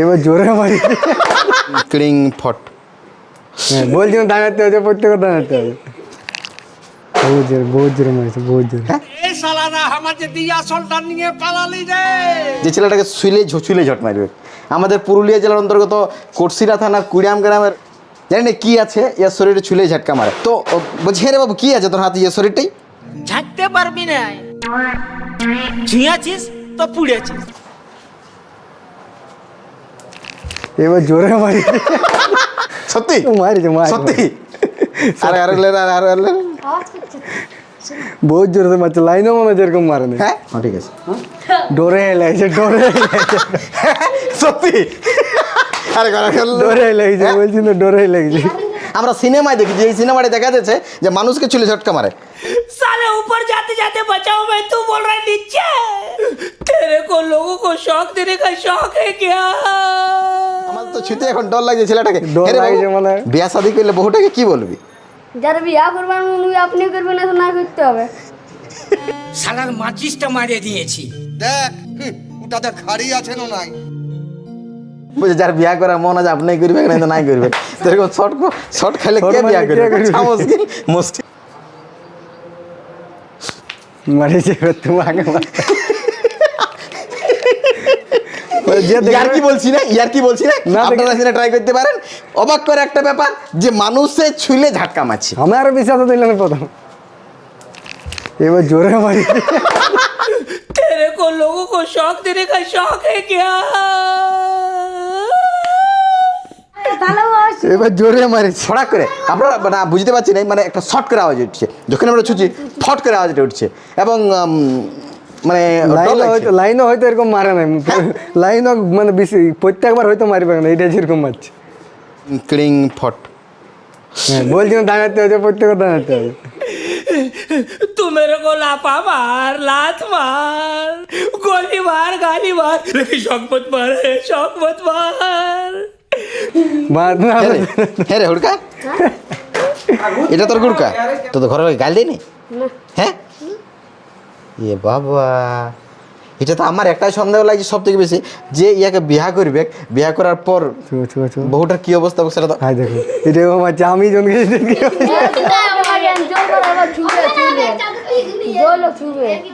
এবার জোরে মারি। ক্লিং ফট হ্যাঁ বলছিলাম দাঁড়াতে হবে প্রত্যেকে দাঁড়াতে হবে। বহুত জোরে বহুত জোরে মারিছে বহুত জোরে। রে। যে ছেলেটাকে শুইলে ঝুলে ঝট মারবে। আমাদের পুরুলিয়া জেলার অন্তর্গত কোটসিরা থানা কুড়িয়াম গ্রামের জানি না কি আছে ইয়ার শরীরে ছুলে ঝাটকা মারে। তো বলছি হ্যাঁ রে বাবু কি আছে তোর হাতে ইয়ার শরীরটাই? ঝাঁকতে পারবি না ছুঁয়াছিস তো পুড়েছিস এবার জোরে মারি সত্যি মারিছে মারিছে সত্যি আরে আরে লে, আরে আরে আরে লে। বহুত জোরে মারছে লাইনও মনে হচ্ছে এরকম মারে না হ্যাঁ হ্যাঁ, ঠিক আছে ডোরে লাগছে ডোরে লাগছে সত্যি আরে আরে, আরে, আরে, ডোরে লাগছে বলছি না ডোরে লাগছে আমরা সিনেমায় দেখেছি এই সিনেমায় দেখা যাচ্ছে যে মানুষকে চুলে ঝটকা মারে साले ऊपर जाते जाते बचाओ मैं तू बोल रहा है नीचे तेरे को लोगों को शौक देने का शौक है क्या আমার তো ছুতে এখন ডর লাগছে ছেলেটাকে। ডর লাগছে মানে? বিয়া শাদি করলে বহুটাকে কি বলবি? যারা বিয়া করবেন উনি আপনি করবেন না না করতে হবে। শালার মাচিসটা মারিয়ে দিয়েছি। দেখ ওটাতে খাড়ি আছে না নাই? বুঝে যার বিয়া করার মন আছে আপনি করবেন না তো নাই এরকম শর্ট শর্ট খাইলে কে বিয়া করবে? করবে? মুশকিল মুশকিল। মারিছে তুমি আগে মার। যে ইয়ার কি দেখবে বলছি না ইয়ার কি বলছি না না, দেখে- আপনারা সেটা ট্রাই করতে পারেন অবাক করে একটা ব্যাপার যে মানুষে ছুলে ঝাটকা মারছে আমার বিশ্বাস দিল না প্রথম এবার জোরে মারি तेरे को लोगों को शौक देने का शौक है क्या তাহলে ও আসছে। এবার জোরে মারি ছড়া করে আপনারা মানে বুঝতে পারছি না মানে একটা শর্ট করে আওয়াজ উঠছে যখন আমরা ছুঁচি ফট করে আওয়াজটা উঠছে এবং উম, মানে ডর লাইনও লাগছে। হয়তো লাইনও হয়তো এরকম মারে নাই লাইনও মানে বেশি প্রত্যেকবার হয়তো মারিবে না এটা যেরকম মারছে ক্লিং ফট হ্যাঁ বলছিলাম দাঁড়াতে হবে প্রত্যেকে দাঁড়াতে হবে तू मेरे को लापा मार लात मार गोली मार गाली मार लेकिन शौक मत मार शौक मत मार বাদ না হ্যাঁ রে, হ্যাঁ রে হুড়কা এটা তোর গুড়কা তো তো ঘরে গাল দেয়নি হ্যাঁ ইয়ে বাবা। এটা তো আমার একটাই সন্দেহ লাগছে সব থেকে বেশি যে ইয়াকে বিয়া করবে বিয়া করার পর বহুটার কি অবস্থা হবে সেটা তো? হাই দেখো এটা মারছে আমি জনকে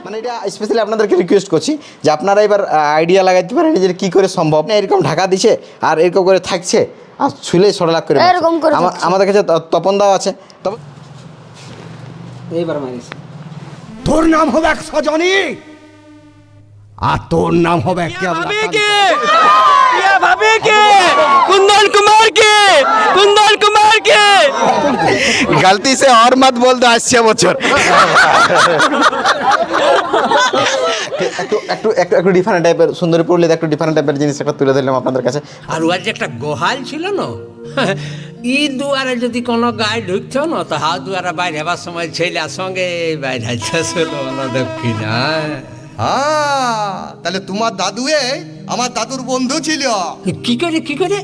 মানে এটা স্পেশালি আপনাদেরকে রিকোয়েস্ট করছি যে আপনারা এবার আইডিয়া লাগাইতে পারেন যে কি করে সম্ভব। না এরকম ঢাকা দিছে আর এরকম করে থাকছে আর ছুলে ছড়া লাখ করে মারছে। আমাদের কাছে তপন দাও আছে। তপন তোর নাম হবে এক সজনী আর তোর নাম হবে কেবলা भाभी के कुंदन कुमार के कुंदन कुमार के गलती से और मत बोल दो আসছে বছর একটু একটু একটু একটু ডিফারেন্ট টাইপের সুন্দরী পড়লে একটু ডিফারেন্ট টাইপের জিনিস একটা তুলে ধরলাম আপনাদের কাছে আর ওর যে একটা গোহাল ছিল না ই দুয়ারে যদি কোনো গায়ে ঢুকছ না তো হা দুয়ারে বাইর হবার সময় ছেলে সঙ্গে বাইর দক্ষিণ। হ্যাঁ তাহলে তোমার দাদু এ আমার দাদুর বন্ধু ছিল। কি করে কি করে?